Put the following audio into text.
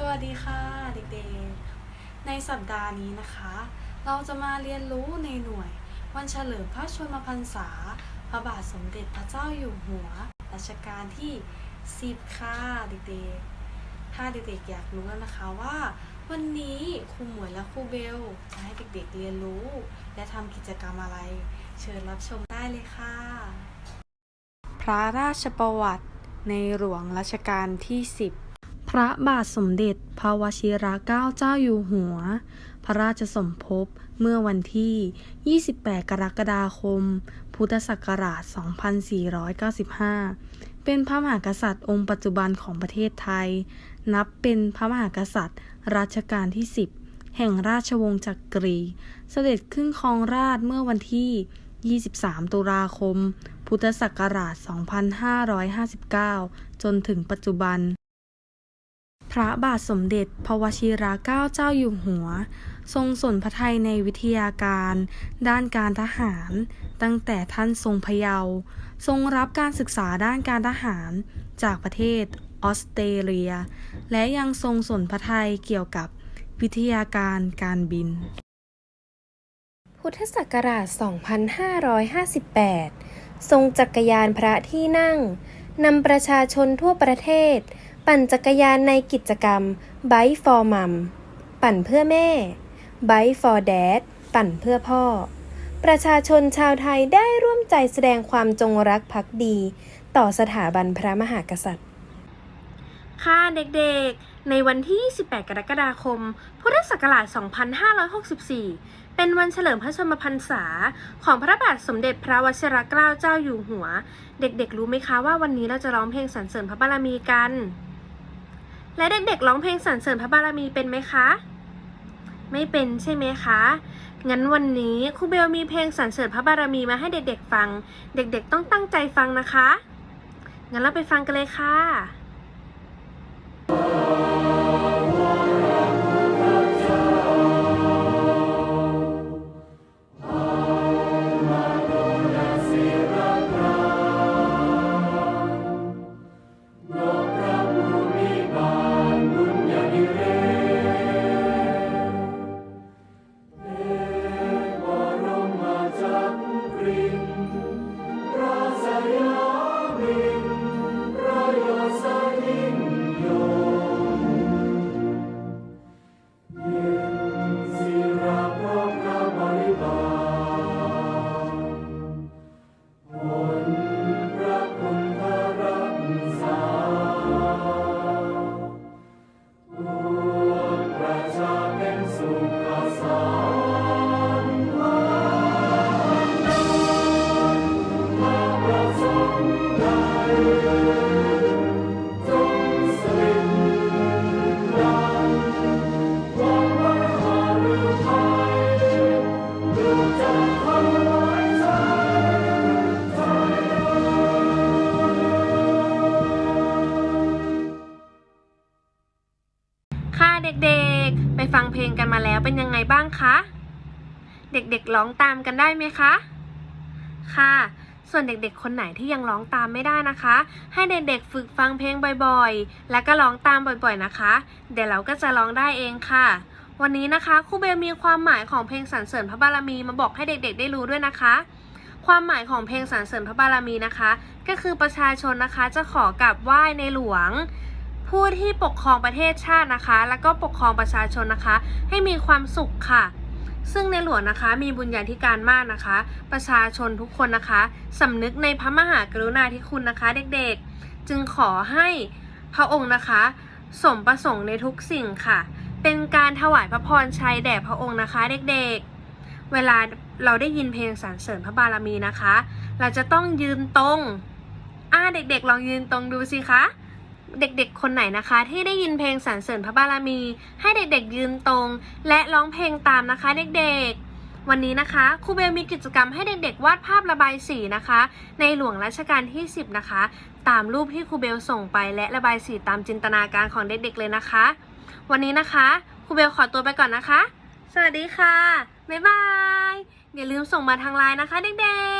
สวัสดีค่ะเด็กๆ ในสัปดาห์นี้นะคะ เราจะมาเรียนรู้ในหน่วย วันเฉลิมพระชนมพรรษา พระบาทสมเด็จพระเจ้าอยู่หัวรัชกาลที่ 10 ค่ะเด็กๆ ถ้าเด็กๆอยากรู้แล้วนะคะว่า วันนี้ครูหมวยและครูเบล จะให้เด็กๆเรียนรู้ และทำกิจกรรมอะไร เชิญรับชมได้เลยค่ะ พระราชประวัติในหลวงรัชกาลที่ 10 พระบาทสมเด็จพระวชิรเกล้าเจ้าอยู่หัว พระราชสมภพเมื่อวันที่ 28 กรกฎาคม พุทธศักราช 2495 เป็นพระมหากษัตริย์องค์ปัจจุบันของประเทศไทย นับเป็นพระมหากษัตริย์รัชกาลที่ 10 แห่งราชวงศ์จักรี เสด็จขึ้นครองราชเมื่อวันที่ 23 ตุลาคม พุทธศักราช 2559 จนถึงปัจจุบัน ระบาทสมเด็จพระวชิรเกล้าเจ้าอยู่หัว ทรงสนพระทัยในวิทยาการ ด้านการทหาร ตั้งแต่ท่านทรงพเยาทรงรับการศึกษาด้านการทหาร จากประเทศออสเตรเลีย และยังทรงสนพระทัยเกี่ยวกับวิทยาการการบิน พุทธศักราช 2558 ทรงจักรยานพระที่นั่งนำประชาชนทั่วประเทศ ปั่นจักรยานในกิจกรรม Bike for Mom ปั่นเพื่อแม่ Bike for Dad ปั่นเพื่อพ่อ ประชาชนชาวไทยได้ร่วมใจแสดงความจงรักภักดี ต่อสถาบันพระมหากษัตริย์ ค่ะเด็กๆ ในวันที่28กรกฎาคม พุทธศักราช 2564 เป็นวันเฉลิมพระชนมพรรษา ของพระบาทสมเด็จพระวชิรเกล้าเจ้าอยู่หัว เด็กๆ รู้ไหมคะว่าวันนี้เราจะร้องเพลงสรรเสริญพระบารมีกัน และเด็กๆร้องเพลงสรรเสริญพระบารมีเป็นไหมคะ ไม่เป็นใช่ไหมคะ งั้นวันนี้ครูเบลมีเพลงสรรเสริญพระบารมีมาให้เด็กๆฟัง เด็กๆต้องตั้งใจฟังนะคะ งั้นเราไปฟังกันเลยค่ะค่ะ เด็กๆ ไปฟังเพลงกันมาแล้วเป็นยังไงบ้างคะ เด็กๆร้องตามกันได้ไหมคะ ค่ะ ส่วนเด็กๆ คนไหนที่ยังร้องตามไม่ได้นะคะ ให้เด็กๆฝึกฟังเพลงบ่อยๆ แล้วก็ร้องตามบ่อยๆนะคะ เดี๋ยวเราก็จะร้องได้เองค่ะ วันนี้นะคะครูเบลมีความหมายของเพลงสรรเสริญพระบารมีมาบอกให้เด็กๆ ได้รู้ด้วยนะคะความหมายของเพลงสรรเสริญพระบารมีนะคะ ก็คือประชาชนนะคะจะขอกราบไหว้ในหลวง ผู้ที่ปกครองประเทศชาตินะคะ แล้วก็ปกครองประชาชนนะคะ ให้มีความสุขค่ะ ซึ่งในหลวงนะคะมีบุญญาธิการมากนะคะ ประชาชนทุกคนนะคะสำนึกในพระมหากรุณาธิคุณนะคะเด็กๆ จึงขอให้พระองค์นะคะ สมประสงค์ในทุกสิ่งค่ะ เป็นการถวายพระพรชัยแด่พระองค์นะคะเด็กๆ เวลาเราได้ยินเพลงสรรเสริญพระบารมีนะคะ เราจะต้องยืนตรงอ่าเด็กๆ ลองยืนตรงดูสิคะ เด็กๆ คนไหนนะคะ ที่ได้ยินเพลงสรรเสริญพระบารมี ให้เด็กๆยืนตรง และร้องเพลงตามนะคะเด็กๆ วันนี้นะคะครูเบลมีกิจกรรมให้เด็กๆ วาดภาพระบายสีนะคะ ในหลวงรัชกาลที่ 10 นะคะ ตามรูปที่ครูเบลส่งไปและระบายสีตามจินตนาการของเด็กๆเลยนะคะ วันนี้นะคะครูเบลขอตัวไปก่อนนะคะ สวัสดีค่ะบ๊ายบายอย่าลืมส่งมาทางไลน์นะคะเด็กๆ